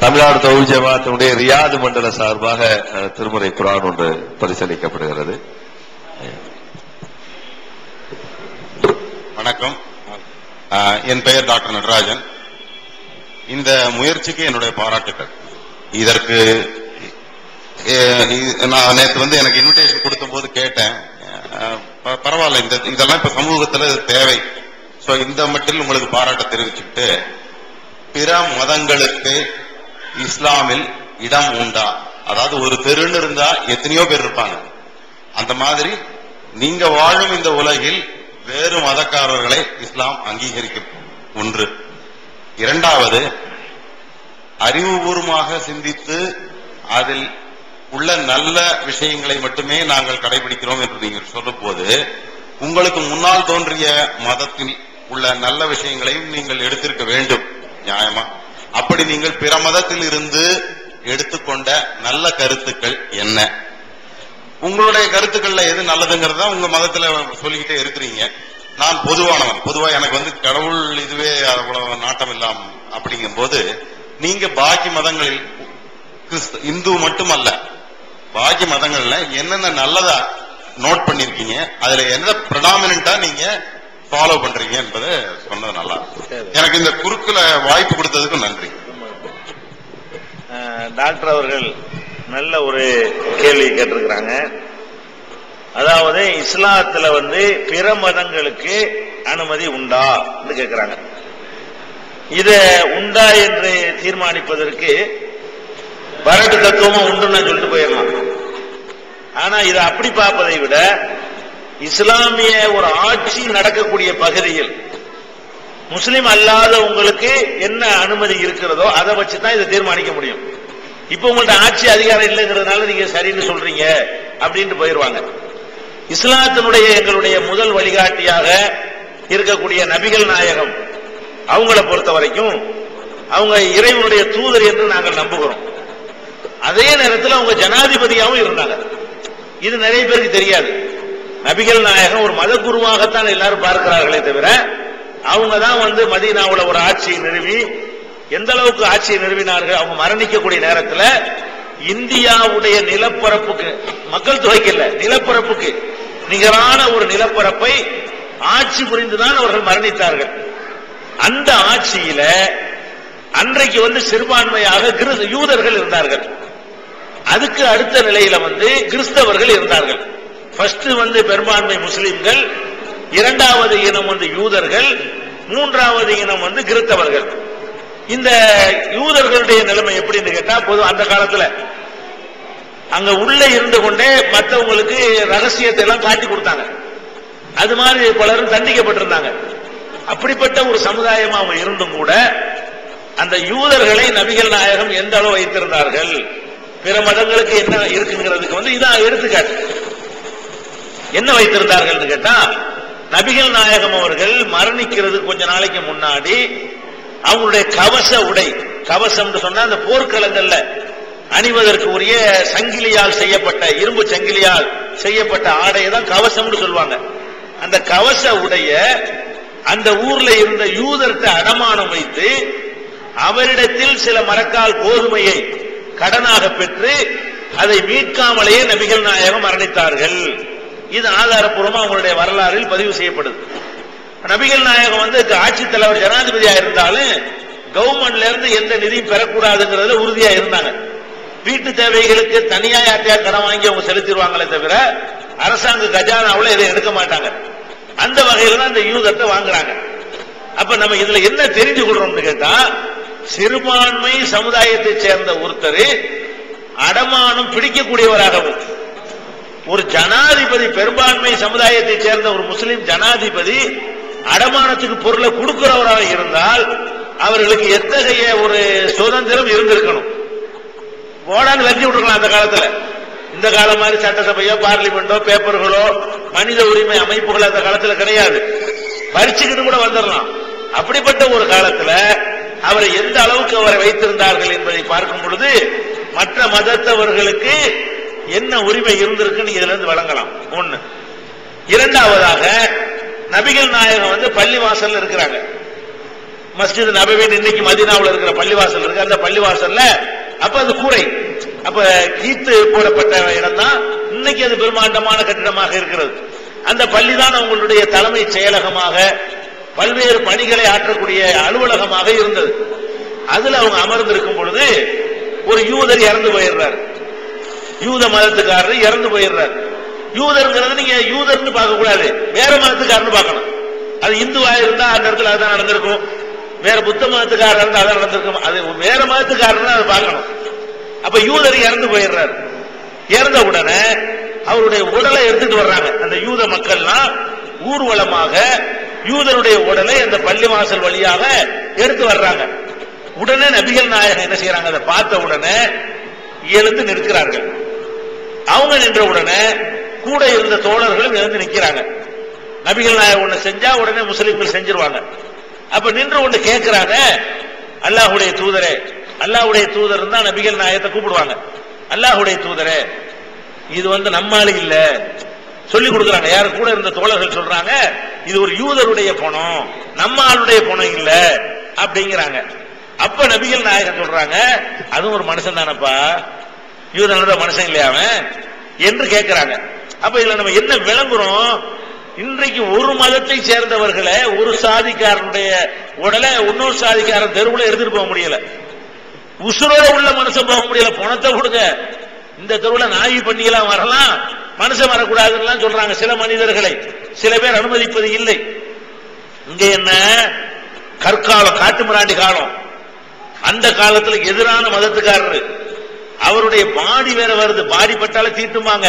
தமிழ்நாடு தொழில் ஜமாத்தினுடைய ரியாது மண்டல சார்பாக திருமுறை குரான் ஒன்று பரிசீலிக்கப்படுகிறது. வணக்கம். என் பெயர் டாக்டர் நடராஜன். இந்த முயற்சிக்கு என்னுடைய பாராட்டுகள் இதற்கு இது- நான் நேற்று வந்து எனக்கு இன்விடேஷன் கொடுத்த போது கேட்டேன் ப- பரவாயில்ல இந்த இதெல்லாம் இப்ப சமூகத்துல தேவை. ஸோ இந்த மட்டில் உங்களுக்கு பாராட்ட தெரிவிச்சுட்டு பிற மதங்களுக்கு இஸ்லாமில் இடம் உண்டா? அதாவது ஒரு தெருன்னு இருந்தா எத்தனையோ பேர் இருப்பாங்க. அந்த மாதிரி நீங்க வாழும் இந்த உலகில் வேறு மதக்காரர்களை இஸ்லாம் அங்கீகரிக்கும் ஒன்று. இரண்டாவது அறிவுபூர்வமாக சிந்தித்து அதில் உள்ள நல்ல விஷயங்களை மட்டுமே நாங்கள் கடைபிடிக்கிறோம் என்று நீங்கள் சொல்லும்போது உங்களுக்கு முன்னால் தோன்றிய மதத்தில் உள்ள நல்ல விஷயங்களையும் நீங்கள் எடுத்திருக்க வேண்டும். நியாயமா? அப்படி நீங்கள் பிற மதத்தில் இருந்து எடுத்துக்கொண்ட நல்ல கருத்துக்கள் என்ன? உங்களுடைய கருத்துக்கள்ல எது நல்லதுங்கிறத உங்க மதத்துல சொல்லிக்கிட்டே இருக்கிறீங்க. நான் பொதுவானவன். பொதுவா எனக்கு வந்து கடவுள் இதுவே அவ்வளவு நாட்டம் இல்லாம் அப்படிங்கும் போது நீங்க பாக்கி மதங்களில் கிறிஸ்து இந்து மட்டுமல்ல பாக்கி மதங்கள்ல என்னென்ன நல்லதா நோட் பண்ணிருக்கீங்க அதுல எந்த பிரடாமினா நீங்க ஃபாலோ பண்றீங்க என்பதை சொன்னது நல்லா. எனக்கு இந்த குறுக்குல வாய்ப்பு கொடுத்ததுக்கு நன்றி. டாக்டர் அவர்கள் நல்ல ஒரு கேள்வி கேட்டிருக்கிறாங்க. அதாவது இஸ்லாத்துல வந்து பிற மதங்களுக்கு அனுமதி உண்டா என்று கேட்கிறாங்க. இத உண்டா என்று தீர்மானிப்பதற்கு வரட்டு தத்துவமா உண்டுன்னு சொல்லிட்டு போயிடலாம். ஆனா இதை அப்படி பார்ப்பதை விட இஸ்லாமிய ஒரு ஆட்சி நடக்கக்கூடிய பகுதியில் முஸ்லீம் அல்லாத உங்களுக்கு என்ன அனுமதி இருக்கிறதோ அதை வச்சு தான் இதை தீர்மானிக்க முடியும். இப்ப உங்கள்ட்ட ஆட்சி அதிகாரம் இல்லைங்கிறதுனால நீங்க சரின்னு சொல்றீங்க அப்படின்ட்டு போயிருவாங்க. இஸ்லாத்தினுடைய எங்களுடைய முதல் வழிகாட்டியாக இருக்கக்கூடிய நபிகள் நாயகம் அவங்கள பொறுத்த வரைக்கும் அவங்க இறைவனுடைய தூதர் என்று நாங்கள் நம்புகிறோம். அதே நேரத்தில் அவங்க ஜனாதிபதியாகவும் இருந்தாங்க. இது நிறைய பேருக்கு தெரியாது. நபிகள் நாயகம் ஒரு மத குருவாகத்தான் எல்லாரும் பார்க்கிறார்களே தவிர அவங்க தான் வந்து மதீனாவுல ஒரு ஆட்சியை நிறுவி எந்த அளவுக்கு ஆட்சியை நிறுவினார்கள் அவங்க மரணிக்கக்கூடிய நேரத்தில் இந்தியாவுடைய நிலப்பரப்புக்கு மக்கள் தொகைக்கு இல்லை நிலப்பரப்புக்கு நிகரான ஒரு நிலப்பரப்பை ஆட்சி புரிந்துதான் அவர்கள் மரணித்தார்கள். அந்த ஆட்சியில அன்றைக்கு வந்து சிறுபான்மையாக யூதர்கள் இருந்தார்கள். அதுக்கு அடுத்த நிலையில வந்து கிறிஸ்தவர்கள் இருந்தார்கள். ஃபர்ஸ்ட் வந்து பெரும்பான்மை முஸ்லிம்கள் இரண்டாவது இனம் வந்து யூதர்கள் மூன்றாவது இனம் வந்து கிறித்தவர்கள் இந்த யூதர்களுடைய நிலைமை எப்படின்னு கேட்டா பொது அந்த காலத்துல அங்க உள்ள இருந்து கொண்டே மற்றவங்களுக்கு ரகசியத்தை எல்லாம் காட்டி கொடுத்தாங்க. அது மாதிரி பலரும் தண்டிக்கப்பட்டிருந்தாங்க. அப்படிப்பட்ட ஒரு சமுதாயமா அவங்க இருந்தும் கூட அந்த யூதர்களை நபிகள் நாயகம் எந்த அளவு வைத்திருந்தார்கள் பிற மதங்களுக்கு என்ன இருக்குங்கிறதுக்கு வந்து இதான் எடுத்துக்காட்டு. என்ன வைத்திருந்தார்கள் கேட்டா நபிகள் நாயகம் அவர்கள் மரணிக்கிறது கொஞ்ச நாளைக்கு முன்னாடி. அவங்களுடைய கவச உடை கவசம் சொன்னா அந்த போர்க்களங்கள்ல அணிவதற்கு உரிய சங்கிலியால் செய்யப்பட்ட இரும்பு சங்கிலியால் செய்யப்பட்ட ஆடையை தான் கவசம்னு சொல்லுவாங்க. அந்த கவச உடைய அந்த ஊர்ல இருந்த யூதர்கிட்ட அடமானம் வைத்து அவரிடத்தில் சில மரக்கால் கோதுமையை கடனாக பெற்று அதை மீட்காமலேயே நபிகள் நாயகம் மரணித்தார்கள். இது ஆதாரப்பூர்வமா அவங்களுடைய வரலாறில் பதிவு செய்யப்படுது. நபிகள் நாயகம் வந்து ஆட்சி தலைவர் ஜனாதிபதியா இருந்தாலும் கவர்மெண்ட்ல இருந்து எந்த நிதியும் பெறக்கூடாதுங்கிறதுல உறுதியா இருந்தாங்க. வீட்டு தேவைகளுக்கு தனியா யார்ட்டையா கடன் வாங்கி அவங்க செலுத்திடுவாங்களே தவிர அரசாங்க கஜானாவில் இதை எடுக்க மாட்டாங்க. அந்த வகையில தான் இந்த யூதத்தை வாங்குறாங்க. அப்ப நம்ம இதுல என்ன தெரிஞ்சு கொள்றோம்னு கேட்டா சிறுபான்மை சமுதாயத்தை சேர்ந்த ஒருத்தர் அடமானம் பிடிக்கக்கூடியவராகவும் ஒரு ஜனாதிபதி பெரும்பான்மை சமுதாயத்தை சேர்ந்த ஒரு முஸ்லிம் ஜனாதிபதி அடமானத்துக்கு பொருளை கொடுக்கிறவராக இருந்தால் அவர்களுக்கு எத்தகைய ஒரு சுதந்திரம் இருந்திருக்கணும்? போடான்னு வெட்டி விட்டுருக்கலாம் அந்த காலத்துல. இந்த காலம் மாதிரி சட்டசபையோ பார்லிமெண்டோ பேப்பர்களோ மனித உரிமை அமைப்புகள் அந்த காலத்துல கிடையாது. பறிச்சுக்கிட்டு கூட வந்துடலாம். அப்படிப்பட்ட ஒரு காலத்துல அவரை எந்த அளவுக்கு அவரை வைத்திருந்தார்கள் என்பதை பார்க்கும் பொழுது மற்ற மதத்தவர்களுக்கு என்ன உரிமை இருந்திருக்குன்னு இதுல இருந்து வழங்கலாம் ஒண்ணு. இரண்டாவதாக நபிகள் நாயகம் வந்து பள்ளி வாசல்ல இருக்கிறாங்க. மஸ்ஜித் நபவின் இன்னைக்கு மதினாவில் இருக்கிற பள்ளிவாசல் இருக்கு. அந்த பள்ளிவாசல்ல அப்ப அது கூரை. அப்ப கீத்து போடப்பட்ட இடம் தான் இன்னைக்கு அது பிரம்மாண்டமான கட்டிடமாக இருக்கிறது. அந்த பள்ளி தான் அவங்களுடைய தலைமை செயலகமாக பல்வேறு பணிகளை ஆற்றக்கூடிய அலுவலகமாக இருந்தது. அதுல அவங்க அமர்ந்திருக்கும் பொழுது ஒரு யூதர் இறந்து போயிடுறாரு. யூத மதத்துக்காரர் இறந்து போயிடுறாரு. யூதர்ங்கிறது நீங்க யூதர்னு பார்க்க கூடாது வேற மதத்துக்காரன்னு பார்க்கணும். அது இந்துவா இருந்தா அந்த இடத்துல அதான் நடந்திருக்கும். வேற புத்த மதத்துக்காரர் இருந்தா அதான் நடந்திருக்கும். அது வேற மதத்துக்காரர் அதை பார்க்கணும். அப்ப யூதர் இறந்து போயிடுறாரு. இறந்த உடனே அவருடைய உடலை எடுத்துட்டு வர்றாங்க. அந்த யூத மக்கள்லாம் ஊர்வலமாக யூதருடைய உடலை அந்த பள்ளிவாசல் வழியாக எடுத்து வர்றாங்க. உடனே நபிகள் நாயகம் என்ன செய்யறாங்க? அதை பார்த்த உடனே எழுந்து நிற்கிறார்கள். அவங்க நின்ற உடனே கூட இருந்த தோழர்களும் எழுந்து நிற்கிறாங்க நபிகள் நாயகம் ஒண்ணு செஞ்சா உடனே முஸ்லீம்கள் செஞ்சிருவாங்க. அப்ப நின்று ஒண்ணு கேட்கிறாங்க அல்லாஹுடைய தூதரே அல்லாஹுடைய தூதர் தான் நபிகள் நாயகத்தை கூப்பிடுவாங்க. அல்லாஹுடைய தூதரே இது வந்து நம்மாளு இல்ல. சொல்லி கொடுக்குறாங்க. யாரு கூட இருந்த தோழர்கள் சொல்றாங்க இது ஒரு யூதருடைய பணம் நம்ம ஆளுடைய பணம் இல்ல அப்படிங்கிறாங்க. அப்ப நபிகள் நாயகம் சொல்றாங்க அதுவும் ஒரு மனுஷன் தானப்பா யூதனோட மனுஷன் இல்லையா அவன்? என்று கேட்கிறாங்க. அப்ப இதுல நம்ம என்ன விளங்குறோம்? இன்றைக்கு ஒரு மதத்தை சேர்ந்தவர்களை ஒரு சாதிக்காரனுடைய உடலை இன்னொரு சாதிக்காரன் தெருவுல எடுத்துட்டு போக முடியல. உசுரோட உள்ள மனுஷன் போக முடியல. பணத்தை கொடுங்க. இந்த தெருவுல நாய் பண்ணிக்கலாம் வரலாம். மனுஷன் வரக்கூடாதுன்னு சொல்றாங்க. சில மனிதர்களை. சில பேர் அனுமதிப்பது இல்லை. இங்க என்ன? கற்காலம் காட்டு மிராண்டி காலம். அந்த காலத்துல எதிரான மதத்துக்காரர். அவருடைய பாடி வேற வருது. பாடி பட்டால தீட்டுமாங்க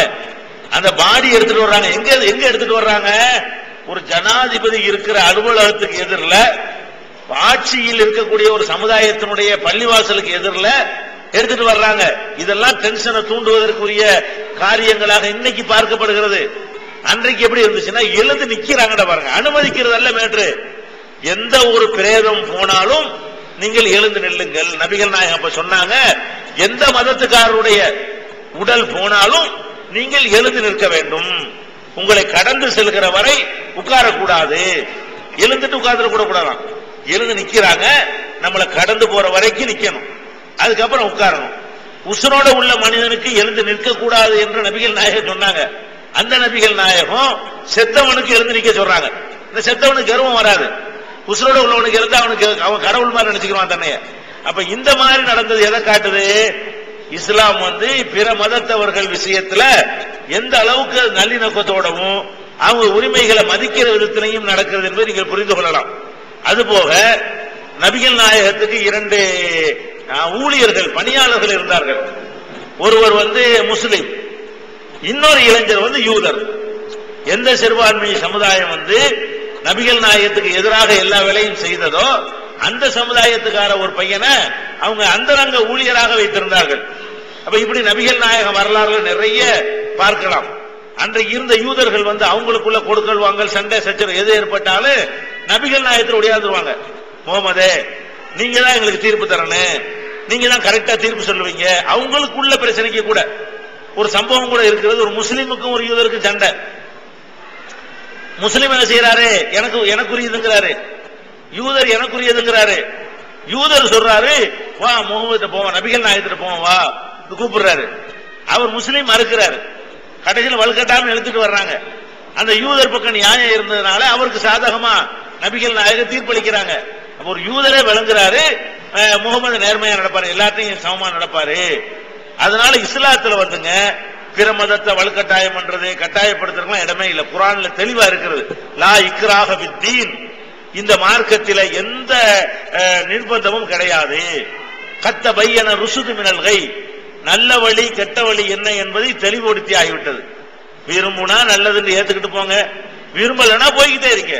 அந்த பாடி எடுத்துட்டு வர்றாங்க. எங்க எங்க எடுத்துட்டு வர்றாங்க? ஒரு ஜனாதிபதி இருக்கிற அலுவலகத்துக்கு எதிரில் ஆட்சியில் இருக்கக்கூடிய ஒரு சமுதாயத்தினுடைய பள்ளிவாசலுக்கு எதிரில் எடுத்துட்டு வர்றாங்க. இதெல்லாம் டென்ஷனை தூண்டுவதற்குரிய காரியங்களாக இன்னைக்கு பார்க்கப்படுகிறது. அன்றைக்கு எப்படி இருந்துச்சுன்னா எழுந்து நிக்கிறாங்கடா பாருங்க. அனுமதிக்கிறது அல்ல மேற்று எந்த ஒரு பிரேதம் போனாலும் நீங்கள் எழுந்து நில்லுங்கள். நபிகள் நாயகம் அப்ப சொன்னாங்க எந்த மதத்துக்காரருடைய உடல் போனாலும் நீங்கள் எழுந்து நிற்க வேண்டும். உங்களை கடந்து செல்கிற வரை உட்காரக்கூடாது. எழுந்துட்டு உட்கார்ந்து கூட கூடாதான். எழுந்து நிக்கிறாங்க நம்மளை கடந்து போற வரைக்கும் நிக்கணும். அதுக்கப்புறம் உட்காரணும். உசுரோட உள்ள மனிதனுக்கு எழுந்து நிற்க கூடாது என்று நபிகள் நாயகம் சொன்னாங்க. அந்த நபிகள் நாயகம் செத்தவனுக்கு எழுந்து நிக்க சொல்றாங்க. இந்த செத்தவனுக்கு கர்வம் வராது. உசுரோட உள்ளவனுக்கு எழுந்து அவனுக்கு அவன் கடவுள் மாதிரி நினைச்சுக்கிறான் தன்னைய. அப்ப இந்த மாதிரி நடந்தது எதை காட்டுது? இஸ்லாம் வந்து பிற மதத்தவர்கள் விஷயத்துல எந்த அளவுக்கு நல்லிணக்கத்தோடவும் அவங்க உரிமைகளை மதிக்கிற விதத்திலையும் நடக்கிறது என்பதை நீங்கள் புரிந்து கொள்ளலாம். அதுபோக நபிகள் நாயகத்துக்கு இரண்டு ஊழியர்கள் பணியாளர்கள் இருந்தார்கள். ஒருவர் வந்து முஸ்லிம் இன்னொரு இளைஞர் வந்து யூதர். எந்த சிறுபான்மை சமுதாயம் வந்து நபிகள் நாயகத்துக்கு எதிராக எல்லா வேலையும் செய்ததோ அந்த சமுதாயத்துக்கார ஒரு பையனை அவங்க அந்தரங்க ஊழியராக வைத்திருந்தார்கள். அப்ப இப்படி நபிகள் நாயகம் வரலாறுல நிறைய பார்க்கலாம். அன்றைக்கு இருந்த யூதர்கள் வந்து அவங்களுக்குள்ள கொடுக்கல் வாங்கல் சண்டை சச்சரவு எது ஏற்பட்டாலும் நபிகள் நாயகத்தில் ஒடியாந்துருவாங்க. முகமதே நீங்க தான் எங்களுக்கு தீர்ப்பு தரணும். நீங்க தான் கரெக்டா தீர்ப்பு சொல்லுவீங்க. அவங்களுக்குள்ள பிரச்சனைக்கு கூட ஒரு சம்பவம் கூட இருக்கிறது. ஒரு முஸ்லீமுக்கும் ஒரு யூதருக்கும் சண்டை. முஸ்லீம் என்ன செய்யறாரு எனக்கு எனக்குரியதுங்கிறாரு யூதர் எனக்குரியதுங்கிறாரு. யூதர் சொல்றாரு வா முகமது போவோம் நபிகள் நாயகத்திட்ட போவோம் வா கூப்பிடுறாரு. அவர் முஸ்லீம் மறுக்கிறாரு. கடைசியில் வலுக்கட்டாமல் எழுத்துட்டு வர்றாங்க. அந்த யூதர் பக்கம் நியாயம் இருந்ததுனால அவருக்கு சாதகமா நபிகள் நாயகர் தீர்ப்பளிக்கிறாங்க. அப்ப ஒரு யூதரே விளங்குறாரு முகமது நேர்மையா நடப்பாரு எல்லாத்தையும் சமமா நடப்பாரு. அதனால இஸ்லாத்துல வந்துங்க பிற மதத்தை வலுக்கட்டாயம் பண்றது கட்டாயப்படுத்துறதுலாம் இடமே இல்லை. குரான்ல தெளிவா இருக்கிறது. லா இக்ராக வித்தீன் இந்த மார்க்கத்தில் எந்த அஹ், நிர்பந்தமும் கிடையாது. கத்த பையன ருசுது மினல்கை நல்ல வழி கெட்ட வழி என்ன என்பதை தெளிவுபடுத்தி ஆகிவிட்டது விரும்புனா நல்லதுன்னு ஏத்துக்கிட்டு போங்க. விரும்பலன்னா போய்கிட்டே இருக்க